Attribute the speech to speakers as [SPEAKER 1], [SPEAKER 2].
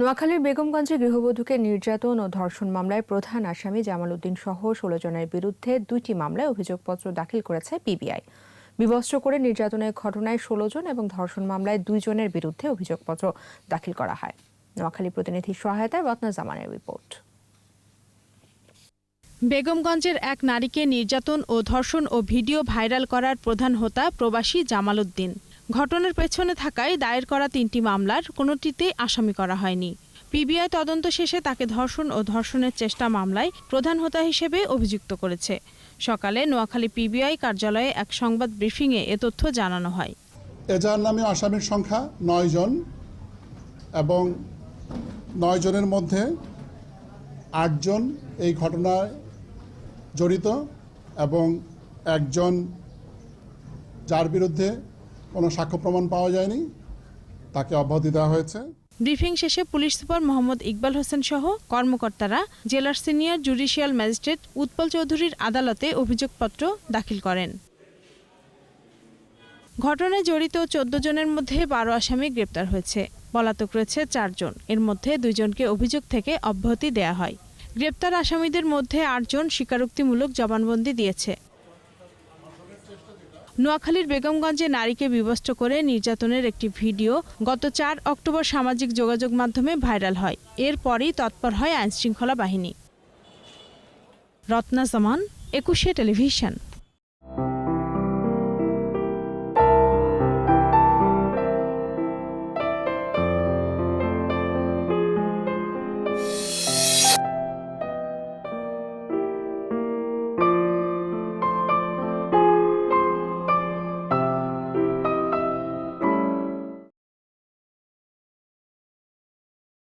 [SPEAKER 1] নোয়াখালীর বেগমগঞ্জে গৃহবধূকে নির্যাতন ও ধর্ষণ মামলায় প্রধান আসামি জামাল উদ্দিন সহ ষোলো জনের বিরুদ্ধে দুইটি মামলায় অভিযোগপত্র দাখিল করেছে পিবিআই বিবস্ত্র করে নির্যাতনের ঘটনায় ষোলো জন এবং ধর্ষণ মামলায় দুইজনের বিরুদ্ধে অভিযোগপত্র দাখিল করা হয় নোয়াখালী প্রতিনিধি সহায়তায় রত্না জামানের রিপোর্ট
[SPEAKER 2] বেগমগঞ্জের এক নারীকে নির্যাতন ও ধর্ষণ ও ভিডিও ভাইরাল করার প্রধান হোতা প্রবাসী জামাল উদ্দিন ঘটনার পেছনে থাকায় দায়ের করা তিনটি মামলার কোনোটিতেই আসামি করা হয়নি পিবিআই তদন্ত শেষে তাকে ধর্ষণ ও ধর্ষণের চেষ্টা মামলায় প্রধান হোতা হিসেবে অভিযুক্ত করেছে সকালে নোয়াখালী পিবিআই কার্যালয়ে এক সংবাদ ব্রিফিংয়ে এ তথ্য জানানো হয়
[SPEAKER 3] এজার নামে আসামির সংখ্যা নয় জন এবং নয় জনের মধ্যে আটজন এই ঘটনায় জড়িত এবং একজন যার বিরুদ্ধে কোনো সাক্ষ্য প্রমাণ পাওয়া যায়নি তাকে অব্যাহতি দেওয়া হয়েছে
[SPEAKER 2] ব্রিফিং শেষে পুলিশ সুপার মোহাম্মদ ইকবাল হোসেন সহ কর্মকর্তারা জেলার সিনিয়র জুডিশিয়াল ম্যাজিস্ট্রেট উৎপল চৌধুরীর আদালতে অভিযোগপত্র দাখিল করেন ঘটনায় জড়িত চোদ্দ জনের মধ্যে বারো আসামি গ্রেপ্তার হয়েছে পলাতক রয়েছে চারজন এর মধ্যে দুজনকে অভিযোগ থেকে অব্যাহতি দেয়া হয় গ্রেপ্তার আসামিদের মধ্যে আটজন স্বীকারোক্তিমূলক জবানবন্দি দিয়েছে নোয়াখালীর বেগমগঞ্জে নারীকে বিবস্ত করে নির্যাতনের একটি ভিডিও গত চার অক্টোবর সামাজিক যোগাযোগ মাধ্যমে ভাইরাল হয় এরপরই তৎপর হয় আইনশৃঙ্খলা বাহিনী রত্না জামান একুশে টেলিভিশন